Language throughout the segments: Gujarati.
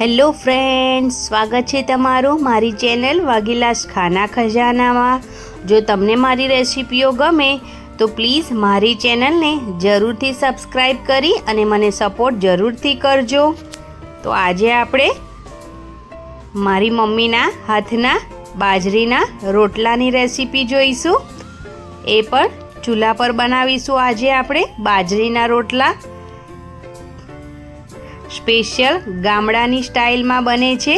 હેલો ફ્રેન્ડ્સ, સ્વાગત છે તમારું મારી ચેનલ વાઘીલાસ ખાના ખજાનામાં. જો તમને મારી રેસિપીઓ ગમે, તો પ્લીઝ મારી ચેનલને જરૂરથી સબસ્ક્રાઈબ કરી અને મને સપોર્ટ જરૂરથી કરજો. તો આજે આપણે મારી મમ્મીના હાથના બાજરીના રોટલાની રેસિપી જોઈશું. એ પણ ચૂલા પર બનાવીશું આજે આપણે બાજરીના રોટલા. સ્પેશિયલ ગામડાની સ્ટાઇલમાં બને છે.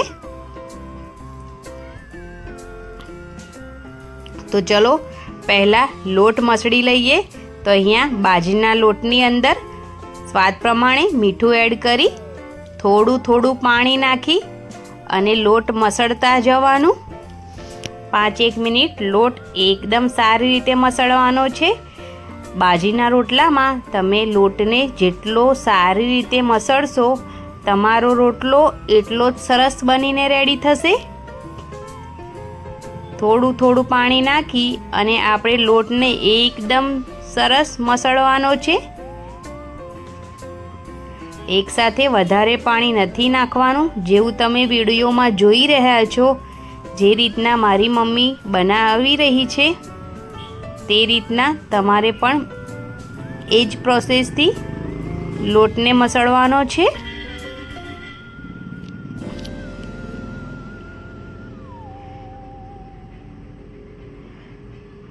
તો ચલો, પહેલાં લોટ મસળી લઈએ. તો અહીંયા બાજરીના લોટની અંદર સ્વાદ પ્રમાણે મીઠું એડ કરી, થોડું થોડું પાણી નાખી અને લોટ મસળતા જવાનું. પાંચ એક મિનિટ લોટ એકદમ સારી રીતે મસળવાનો છે. બાજીના રોટલામાં તમે લોટને જેટલો સારી રીતે મસળશો, તમારો રોટલો એટલો જ સરસ બનીને રેડી થશે. થોડું થોડું પાણી નાખી અને આપણે લોટને એકદમ સરસ મસળવાનો છે. એકસાથે વધારે પાણી નથી નાખવાનું, જેવું તમે વિડીયોમાં જોઈ રહ્યા છો, જે રીતના મારી મમ્મી બનાવી રહી છે. તે રીતના તમારે પણ એ જ પ્રોસેસથી લોટને મસળવાનો છે.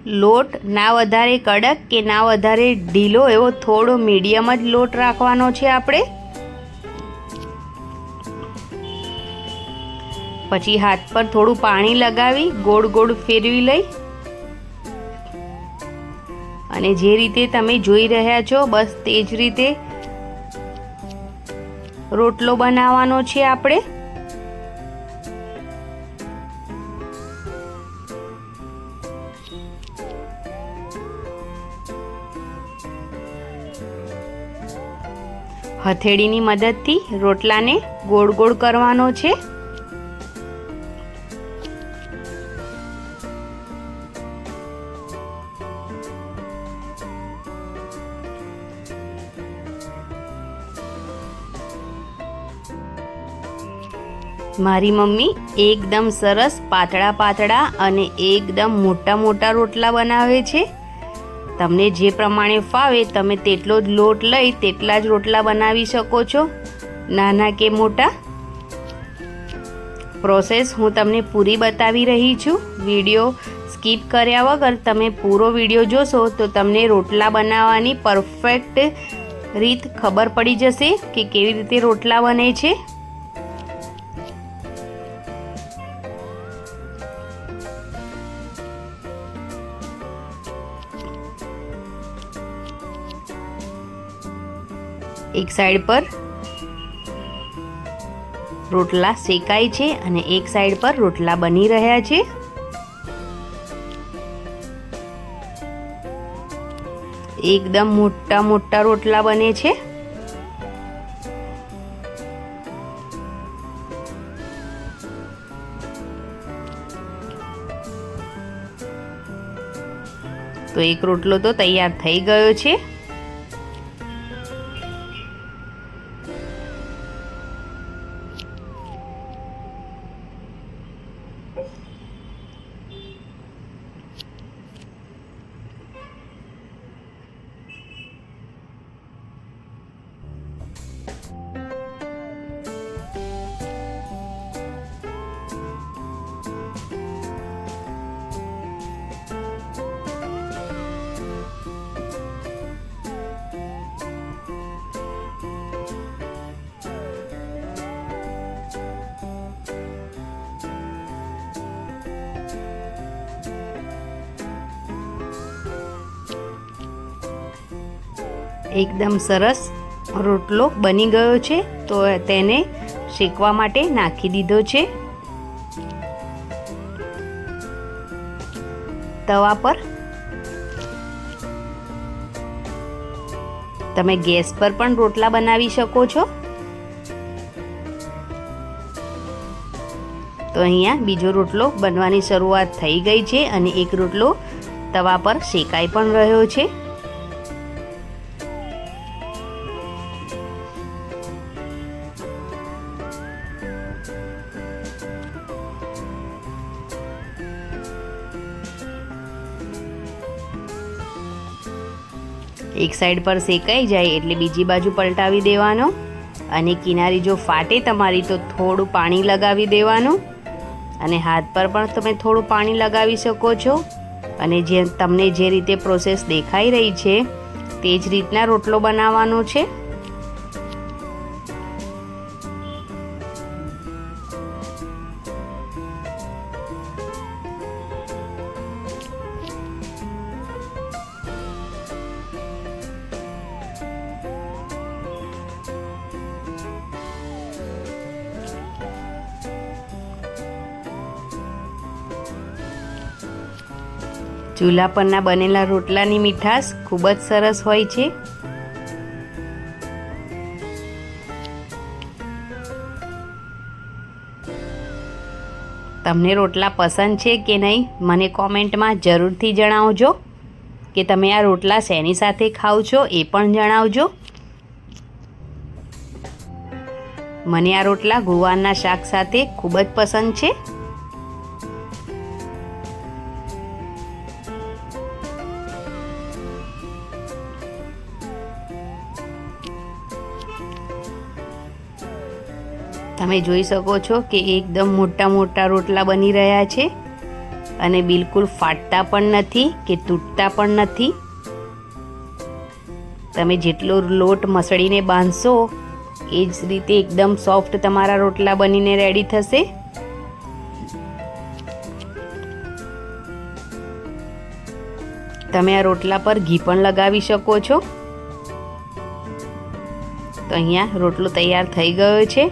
લોટ ના વધારે કડક કે ના વધારે ઢીલો એવો થોડો મીડિયમ જ લોટ રાખવાનો છે આપણે. પછી હાથ પર થોડું પાણી લગાવી ગોળ ગોળ ફેરવી લઈ અને જે રીતે તમે જોઈ રહ્યા છો, બસ તે જ રીતે રોટલો બનાવવાનો છે આપણે. હથેળીની મદદથી રોટલાને ગોળ ગોળ કરવાનો છે. મારી મમ્મી એકદમ સરસ પાતળા પાતળા અને એકદમ મોટા મોટા રોટલા બનાવે છે. તમને જે પ્રમાણે ફાવે તમે તેટલો જ લોટ લઈ તેટલા જ રોટલા બનાવી શકો છો. નાના કે મોટા? પ્રોસેસ હું તમને પૂરી બતાવી રહી છું. વીડિયો સ્કીપ કર્યા વગર તમે પૂરો વીડિયો જોશો તો તમને રોટલા બનાવવાની પરફેક્ટ રીત ખબર પડી જશે કે કેવી રીતે રોટલા બને છે. એક સાઈડ પર રોટલા શેકાય છે અને એક સાઈડ પર રોટલા બની રહ્યા છે. એકદમ મોટા મોટા રોટલા બને છે. તો એક રોટલો તો તૈયાર થઈ ગયો છે. એકદમ સરસ રોટલો બની ગયો છે, તો તેને શેકવા માટે નાખી દીધો છે. તવા પર તમે ગેસ પર પણ રોટલા બનાવી શકો છો. તો અહીંયા બીજો રોટલો બનવાની શરૂઆત થઈ ગઈ છે અને એક રોટલો તવા પર શેકાઈ પણ રહ્યો છે. એક સાઈડ પર શેકાઈ જાય એટલે બીજી બાજુ પલટાવી દેવાનો. અને કિનારી જો ફાટે તમારી તો થોડું પાણી લગાવી દેવાનું. અને હાથ પર પણ તમે થોડું પાણી લગાવી શકો છો. અને જે તમને જે રીતે પ્રોસેસ દેખાઈ રહી છે, તે જ રીતના રોટલો બનાવવાનો છે. ચૂલા પરના બનેલા રોટલાની મીઠાશ ખૂબ જ સરસ હોય છે. તમને રોટલા પસંદ છે કે નહીં, મને કોમેન્ટમાં જરૂરથી જણાવજો કે તમે આ રોટલા શેની સાથે ખાઓ છો એ પણ જણાવજો. મને આ રોટલા ગુવારના શાક સાથે ખૂબ જ પસંદ છે. તમે જોઈ શકો છો કે એકદમ મોટા મોટા રોટલા બની રહ્યા છે અને બિલકુલ ફાટતા પણ નથી કે તૂટતા પણ નથી. તમે જેટલો લોટ મસળીને બાંધશો, એ જ રીતે એકદમ સોફ્ટ તમારા રોટલા બનીને રેડી થશે. તમે આ રોટલા પર ઘી પણ લગાવી શકો છો. તો અહીંયા રોટલો તૈયાર થઈ ગયો છે.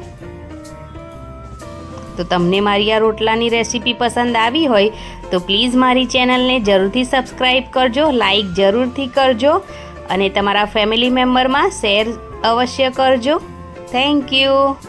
તો તમને મારી આ રોટલાની રેસીપી પસંદ આવી હોય, તો પ્લીઝ મારી ચેનલને જરૂરથી સબસ્ક્રાઈબ કરજો લાઈક જરૂરથી કરજો, અને તમારા ફેમિલી મેમ્બરમાં શેર અવશ્ય કરજો. Thank you.